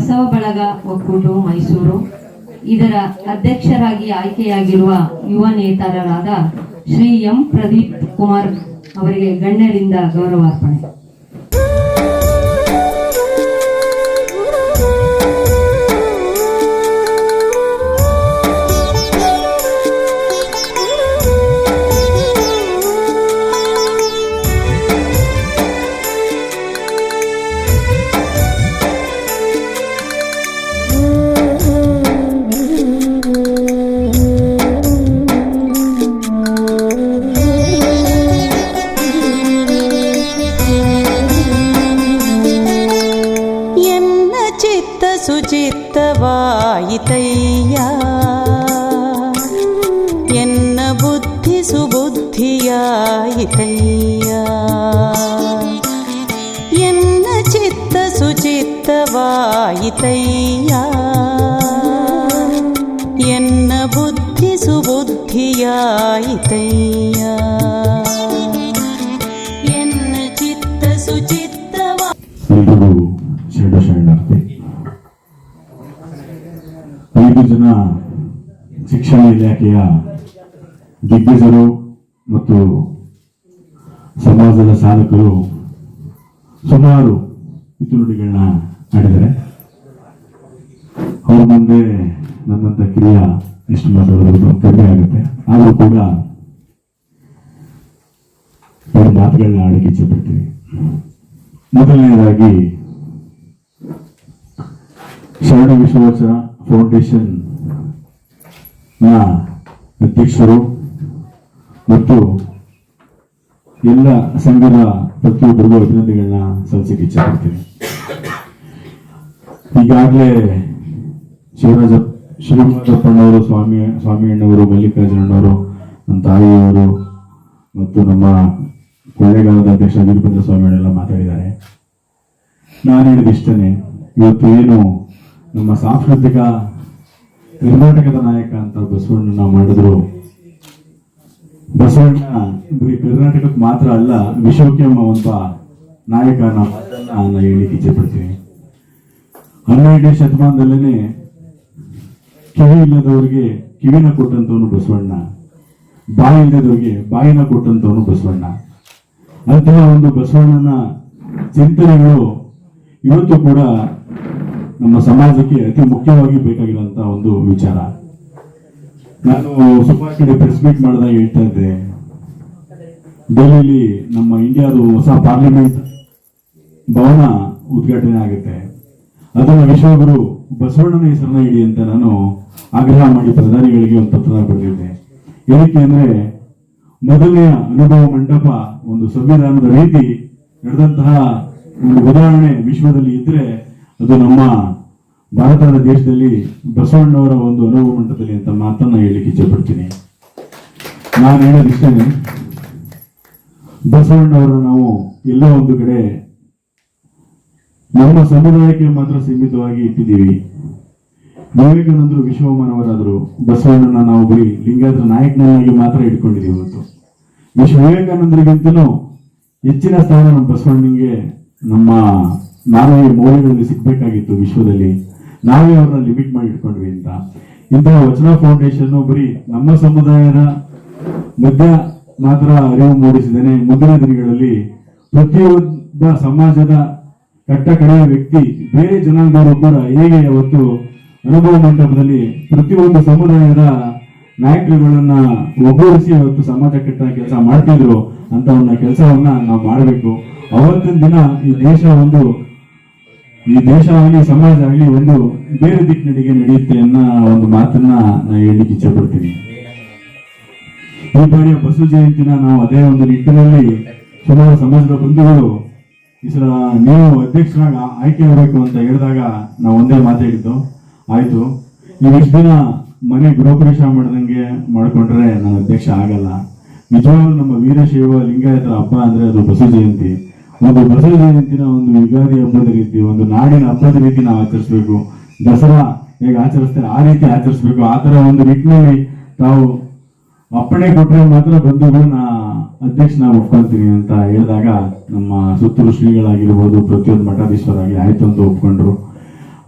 ಬಸವ ಬಳಗ ಒಕ್ಕೂಟ ಮೈಸೂರು. ಇದರ ಅಧ್ಯಕ್ಷರಾಗಿ ಆಯ್ಕೆಯಾಗಿರುವ ಯುವ ನೇತಾರರಾದ ಶ್ರೀ ಎಂ ಪ್ರದೀಪ್ ಕುಮಾರ್ ಅವರಿಗೆ ಗಣ್ಯರಿಂದ ಗೌರವಾರ್ಪಣೆ. ಎನ್ನ ಚಿತ್ತ ಸುಚಿತ್ತವಾಯಿತಯ್ಯ ಎನ್ನ ಬುದ್ಧಿ ಸುಬುದ್ಧಿಯಾಯಿತಯ್ಯ ಎನ್ನ ಚಿತ್ತ ಸುಚಿತ್ತವಾ ಎಲ್ರಿಗೂ ಶರಣ ಶರಣಾರ್ಥಿ ಐದು ಜನ ಶಿಕ್ಷಣ ಇಲಾಖೆಯ ದಿಗ್ಗಜರು ಮತ್ತು ಸಮಾಜದ ಸಾಧಕರು ಸುಮಾರು ನುಡಿಗಳನ್ನ ಮಾಡಿದ್ದಾರೆ. ಅವ್ರ ಮುಂದೆ ನನ್ನಂತ ಕಿರಿಯ ಎಷ್ಟು ಮಾತಾಡೋದು ಕಡಿಮೆ ಆಗುತ್ತೆ. ಆದರೂ ಕೂಡ ಎರಡು ಮಾತುಗಳನ್ನ ಆಡಕ್ಕೆ ಮೊದಲನೆಯದಾಗಿ ಮೊದಲನೇದಾಗಿ ಶರಣ ವಿಶ್ವವಚನ ಫೌಂಡೇಶನ್ನ ಅಧ್ಯಕ್ಷರು ಮತ್ತು ಎಲ್ಲ ಸಂಘದ ಪ್ರತಿಯೊಬ್ಬರಿಗೂ ಅಭಿನಂದನೆಗಳನ್ನ ಸಲ್ಲಿಸಕ್ಕೆ ಇಚ್ಛೆಪಡ್ತೀನಿ. ಈಗಾಗಲೇ ಶಿವರಾಜ ಶಿವರಾಜಪ್ಪಣ್ಣವರು ಸ್ವಾಮಿ, ಸ್ವಾಮಿಯಣ್ಣವರು, ಮಲ್ಲಿಕಾರ್ಜುನಣ್ಣವರು, ನಮ್ಮ ತಾಯಿಯವರು ಮತ್ತು ನಮ್ಮ ಕೊಳ್ಳೇಗಾಲದ ಅಧ್ಯಕ್ಷ ವೀರಭದ್ರ ಸ್ವಾಮಿಯವರೆಲ್ಲ ಮಾತಾಡಿದ್ದಾರೆ. ನಾನು ಹೇಳಿದಿಷ್ಟೇ ಇವತ್ತು ಏನು ನಮ್ಮ ಸಾಂಸ್ಕೃತಿಕ ಕರ್ನಾಟಕದ ನಾಯಕ ಅಂತ ಬಸವಣ್ಣನ ಮಾಡಿದ್ರು ಬಸವಣ್ಣ ಬರೀ ಕರ್ನಾಟಕಕ್ಕೆ ಮಾತ್ರ ಅಲ್ಲ ವಿಶ್ವಕ್ಕೆ ಒಬ್ಬ ನಾಯಕ ನಾನು ಹೇಳಿಕ್ಕೆ ಇಚ್ಛೆ ಪಡ್ತೀನಿ ಹನ್ನೆರಡನೇ ಶತಮಾನದಲ್ಲೇ ಕಿವಿ ಇಲ್ಲದವರಿಗೆ ಕಿವಿನ ಕೊಟ್ಟಂತವನು ಬಸವಣ್ಣ, ಬಾಯಿ ಇಲ್ಲದವರಿಗೆ ಬಾಯಿನ ಕೊಟ್ಟಂತವನು ಬಸವಣ್ಣ. ಅಂತಹ ಒಂದು ಬಸವಣ್ಣನ ಚಿಂತನೆಗಳು ಇವತ್ತು ಕೂಡ ನಮ್ಮ ಸಮಾಜಕ್ಕೆ ಅತಿ ಮುಖ್ಯವಾಗಿ ಬೇಕಾಗಿರುವಂತಹ ಒಂದು ವಿಚಾರ. ನಾನು ಸುಮಾರು ಕಡೆ ಪ್ರೆಸ್ ಮೀಟ್ ಮಾಡಿದಾಗ ಹೇಳ್ತಾ ಇದ್ದೆ. ದೆಹಲಿಯಲ್ಲಿ ನಮ್ಮ ಇಂಡಿಯಾದು ಹೊಸ ಪಾರ್ಲಿಮೆಂಟ್ ಭವನ ಉದ್ಘಾಟನೆ ಆಗುತ್ತೆ. ಅದನ್ನು ವಿಶ್ವಗುರು ಬಸವಣ್ಣನ ಹೆಸರನ್ನ ಇಡಿ ಅಂತ ನಾನು ಆಗ್ರಹ ಮಾಡಿ ಪ್ರಧಾನಿಗಳಿಗೆ ಒಂದು ಪತ್ರ ಬರೆದಿದ್ದೆ ಏನಕ್ಕೆ ಅಂದ್ರೆ, ಮೊದಲನೆಯ ಅನುಭವ ಮಂಟಪ ಒಂದು ಸಂವಿಧಾನದ ರೀತಿ ನಡೆದಂತಹ ಒಂದು ಉದಾಹರಣೆ ವಿಶ್ವದಲ್ಲಿ ಇದ್ರೆ ಅದು ನಮ್ಮ ಭಾರತದ ದೇಶದಲ್ಲಿ ಬಸವಣ್ಣವರ ಒಂದು ಅನುಭವ ಮಟ್ಟದಲ್ಲಿ ಅಂತ ಮಾತನ್ನ ಹೇಳಲಿಕ್ಕೆ ಇಚ್ಛೆಪಡ್ತೀನಿ. ನಾನು ಹೇಳೋದಿಷ್ಟೇನೆ ಬಸವಣ್ಣವರ ನಾವು ಎಲ್ಲೋ ಒಂದು ಕಡೆ ನಮ್ಮ ಸಮುದಾಯಕ್ಕೆ ಮಾತ್ರ ಸೀಮಿತವಾಗಿ ಇಟ್ಟಿದ್ದೀವಿ. ವಿವೇಕಾನಂದರು ವಿಶ್ವಮಾನವರಾದರು ಬಸವಣ್ಣನ ನಾವು ಬರೀ ಲಿಂಗಾಯತ ನಾಯಕನಾಗಿ ಮಾತ್ರ ಇಟ್ಕೊಂಡಿದ್ದೀವಿ ಇವತ್ತು ವಿಶ್ವ ವಿವೇಕಾನಂದರಿಗಿಂತಲೂ ಹೆಚ್ಚಿನ ಸ್ಥಾನ ನಮ್ಮ ಬಸವಣ್ಣನಿಗೆ ನಮ್ಮ ಮಾನವೀಯ ಮೌಲ್ಯಗಳಲ್ಲಿ ಸಿಗ್ಬೇಕಾಗಿತ್ತು ವಿಶ್ವದಲ್ಲಿ. ನಾವೇ ಅವ್ರನ್ನ ಲಿಮಿಟ್ ಮಾಡಿ ಇಟ್ಕೊಂಡ್ವಿ ಅಂತ. ಇಂತಹ ವಚನ ಫೌಂಡೇಶನ್ ಬರೀ ನಮ್ಮ ಸಮುದಾಯದ ಮಧ್ಯ ಮಾತ್ರ ಅರಿವು ಮೂಡಿಸಿದ್ದೇನೆ. ಮುಂದಿನ ದಿನಗಳಲ್ಲಿ ಪ್ರತಿಯೊಬ್ಬ ಸಮಾಜದ ಕಟ್ಟ ಕಡೆಯ ವ್ಯಕ್ತಿ, ಬೇರೆ ಜನಾಂಗದವರೊಬ್ಬರ ಹೇಗೆ ಅವತ್ತು ಅನುಭವ ಮಂಟಪದಲ್ಲಿ ಪ್ರತಿಯೊಂದು ಸಮುದಾಯದ ನಾಯಕರುಗಳನ್ನ ಒಗ್ಗೂಡಿಸಿ ಅವತ್ತು ಸಮಾಜ ಕಟ್ಟ ಕೆಲಸ ಮಾಡ್ತಿದ್ರು ಅಂತ ಒಂದು ಕೆಲಸವನ್ನ ನಾವು ಮಾಡಬೇಕು. ಅವತ್ತಿನ ದಿನ ಈ ದೇಶ ಒಂದು ಈ ದೇಶ ಆಗಲಿ ಸಮಾಜ ಆಗಲಿ ಒಂದು ಬೇರೆ ದಿಕ್ಕಿನಡೆಗೆ ನಡೆಯುತ್ತೆ ಅನ್ನೋ ಒಂದು ಮಾತನ್ನ ನಾನು ಹೇಳಲಿಕ್ಕೆ ಇಚ್ಛೆ ಪಡ್ತೀನಿ ಈ ಬಾರಿಯ ಬಸವ ಜಯಂತಿನ ನಾವು ಅದೇ ಒಂದು ನಿಟ್ಟಿನಲ್ಲಿ ಸುಮಾರು ಸಮಾಜದ ಬಂಧುಗಳು ಈ ಸಲ ನೀವು ಅಧ್ಯಕ್ಷರಾಗ ಆಯ್ಕೆ ಆಗಬೇಕು ಅಂತ ಹೇಳಿದಾಗ ನಾವು ಒಂದೇ ಮಾತಾಡಿದ್ದು ಆಯ್ತು. ನೀವು ಇಷ್ಟು ದಿನ ಮನೆ ಗೃಹಪ್ರವೇಶ ಮಾಡ್ದಂಗೆ ಮಾಡ್ಕೊಂಡ್ರೆ ನಾನು ಅಧ್ಯಕ್ಷ ಆಗಲ್ಲ. ನಿಜವಾಗ್ಲೂ ನಮ್ಮ ವೀರಶೈವ ಲಿಂಗಾಯತರ ಹಬ್ಬ ಅಂದ್ರೆ ಅದು ಬಸವ ಜಯಂತಿ. ಒಂದು ಬಸವ ಜಯಂತಿನ ಒಂದು ಯುಗಾದಿ ಹಬ್ಬದ ರೀತಿ, ಒಂದು ನಾಡಿನ ಹಬ್ಬದ ರೀತಿ ನಾವು ಆಚರಿಸ್ಬೇಕು. ದಸರಾ ಹೇಗೆ ಆಚರಿಸ್ತಾರೆ, ಆ ರೀತಿ ಆಚರಿಸ್ಬೇಕು. ಆ ತರ ಒಂದು ನಿಟ್ಟಿನಲ್ಲಿ ತಾವು ಅಪ್ಪಣೆ ಕೊಟ್ಟರೆ ಮಾತ್ರ ಬಂಧುಗಳನ್ನ ಅಧ್ಯಕ್ಷನ ಒಪ್ಕೊಳ್ತೀನಿ ಅಂತ ಹೇಳಿದಾಗ ನಮ್ಮ ಸುತ್ತಲೂ ಶ್ರೀಗಳಾಗಿರ್ಬೋದು, ಪ್ರತಿಯೊಂದು ಮಠಾಧೀಶ್ವರಾಗಿ ಆಯ್ತು ಅಂತ ಒಪ್ಕೊಂಡ್ರು.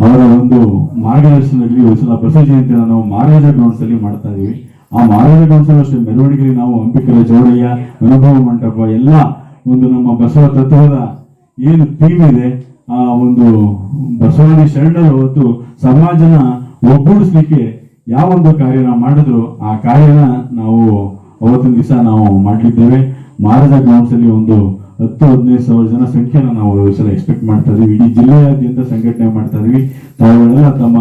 ಅವರ ಒಂದು ಮಾರ್ಗದರ್ಶನದಲ್ಲಿ ಒಂದು ಸಲ ಬಸವ ಜಯಂತಿನ ನಾವು ಮಹಾರಾಜ ಗ್ರೌಂಡ್ಸ್ ಅಲ್ಲಿ ಮಾಡ್ತಾ ಇದೀವಿ ಆ ಮಹಾರಾಜ ಗ್ರೌಂಡ್ಸ್ ಅಷ್ಟೇ ಮೆರವಣಿಗೆಯಲ್ಲಿ ನಾವು ಅಂಬಿಕರ ಜೋಡಯ್ಯ ಅನುಭವ ಮಂಟಪ, ಎಲ್ಲ ಒಂದು ನಮ್ಮ ಬಸವ ತತ್ವದ ಏನು ಥೀಮ್ ಇದೆ, ಆ ಒಂದು ಬಸವಣ್ಣ ಶರಣರು ಅವತ್ತು ಸಮಾಜನ ಒಗ್ಗೂಡಿಸ್ಲಿಕ್ಕೆ ಯಾವ ಒಂದು ಕಾರ್ಯನ ಮಾಡಿದ್ರು, ಆ ಕಾರ್ಯನ ನಾವು ಅವತ್ತಿನ ದಿವಸ ನಾವು ಮಾಡಲಿದ್ದೇವೆ. ಮಹಾರಾಜ ಗ್ರೌಂಡ್ಸ್ ಒಂದು ಹತ್ತು, ಹದಿನೈದು ಸಾವಿರ ಜನ ಸಂಖ್ಯೆನ ನಾವು ಈ ಸಲ ಎಕ್ಸ್ಪೆಕ್ಟ್ ಮಾಡ್ತಾ ಇದೀವಿ ಇಡೀ ಜಿಲ್ಲೆಯಾದ್ಯಂತ ಸಂಘಟನೆ ಮಾಡ್ತಾ ಇದೀವಿ ತಾವುಗಳೆಲ್ಲ ತಮ್ಮ,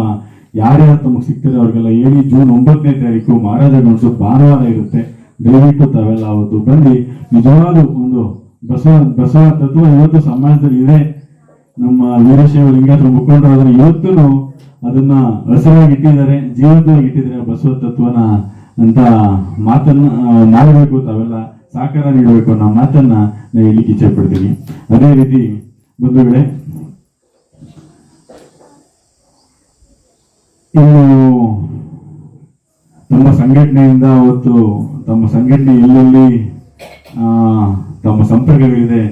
ಯಾರ್ಯಾರು ತಮಗೆ ಸಿಗ್ತದೆ ಅವ್ರಿಗೆಲ್ಲ ಹೇಳಿ ಜೂನ್ ಒಂಬತ್ತನೇ ತಾರೀಕು ಮಹಾರಾಜ ಗಣಸು ಭಾನುವಾರ ಇರುತ್ತೆ. ದಯವಿಟ್ಟು ತಾವೆಲ್ಲ ಅವತ್ತು ಬಂದು ನಿಜವಾದ ಒಂದು ಬಸವ ಬಸವ ತತ್ವ ಇವತ್ತು ಸಮಾಜದಲ್ಲಿ ಇದೆ. ನಮ್ಮ ವೀರಶೈವ ಲಿಂಗಾಯತ ಮುಖಂಡರು ಅದನ್ನ ಇವತ್ತೂ ಅದನ್ನ ಹಸಿರಾಗಿ ಇಟ್ಟಿದ್ದಾರೆ. ಜೀವಂತವಾಗಿ ಇಟ್ಟಿದ್ದಾರೆ ಬಸವ ತತ್ವನ ಅಂತ ಮಾತನ್ನ ಮಾಡಬೇಕು ತಾವೆಲ್ಲ ಸಹಕಾರ ನೀಡಬೇಕು ಅನ್ನೋ ಮಾತನ್ನ ನಾನು ಇಲ್ಲಿ ಇಚ್ಛೆ ಪಡ್ತೀನಿ ಅದೇ ರೀತಿ ಬಂಧುಗಳೇ, ಇನ್ನು ತಮ್ಮ ಸಂಘಟನೆಯಿಂದ ಅವತ್ತು ತಮ್ಮ ಸಂಘಟನೆ ಎಲ್ಲೆಲ್ಲಿ ತಮ್ಮ ಸಂಪರ್ಕಗಳಿದೆ,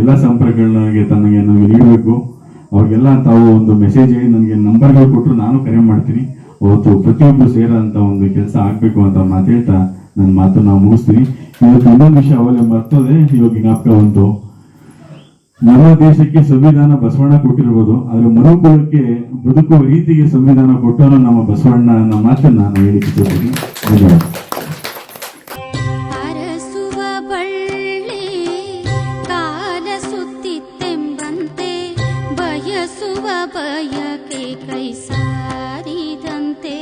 ಎಲ್ಲ ಸಂಪರ್ಕಗಳಿಗೆ ತನಗೆ ನನಗೆ ನೀಡಬೇಕು. ಅವ್ರಿಗೆಲ್ಲ ತಾವು ಒಂದು ಮೆಸೇಜ್ ಹೇಳಿ ನನಗೆ ನಂಬರ್ಗಳು ಕೊಟ್ಟರು ನಾನು ಕರೆ ಮಾಡ್ತೀನಿ. ಅವತ್ತು ಪ್ರತಿಯೊಬ್ಬರು ಸೇರೋಂಥ ಒಂದು ಕೆಲಸ ಆಗಬೇಕು ಅಂತ ಮಾತು ಹೇಳ್ತಾ ನನ್ನ ನಾವು ಮುಗಿಸ್ತೀನಿ ಇವತ್ತು ಇನ್ನೊಂದು ವಿಷಯ ಅವಲೇ ಬರ್ತದೆ ಇವಾಗ ಜ್ಞಾಪಕ ಬಂತು. ನಮ್ಮ ದೇಶಕ್ಕೆ ಸಂವಿಧಾನ ಬಸವಣ್ಣ ಕೊಟ್ಟಿರ್ಬೋದು. ಆದ್ರೆ ಮನುಕುಲಕ್ಕೆ ಬದುಕುವ ರೀತಿಗೆ ಸಂವಿಧಾನ ಕೊಟ್ಟವನು ನಮ್ಮ ಬಸವಣ್ಣ ಅನ್ನೋ ಮಾತನ್ನ ನಾನು ಹೇಳಿಕೊಳ್ತೀನಿ ಧನ್ಯವಾದ. सुवपय के कै सारिदन्ते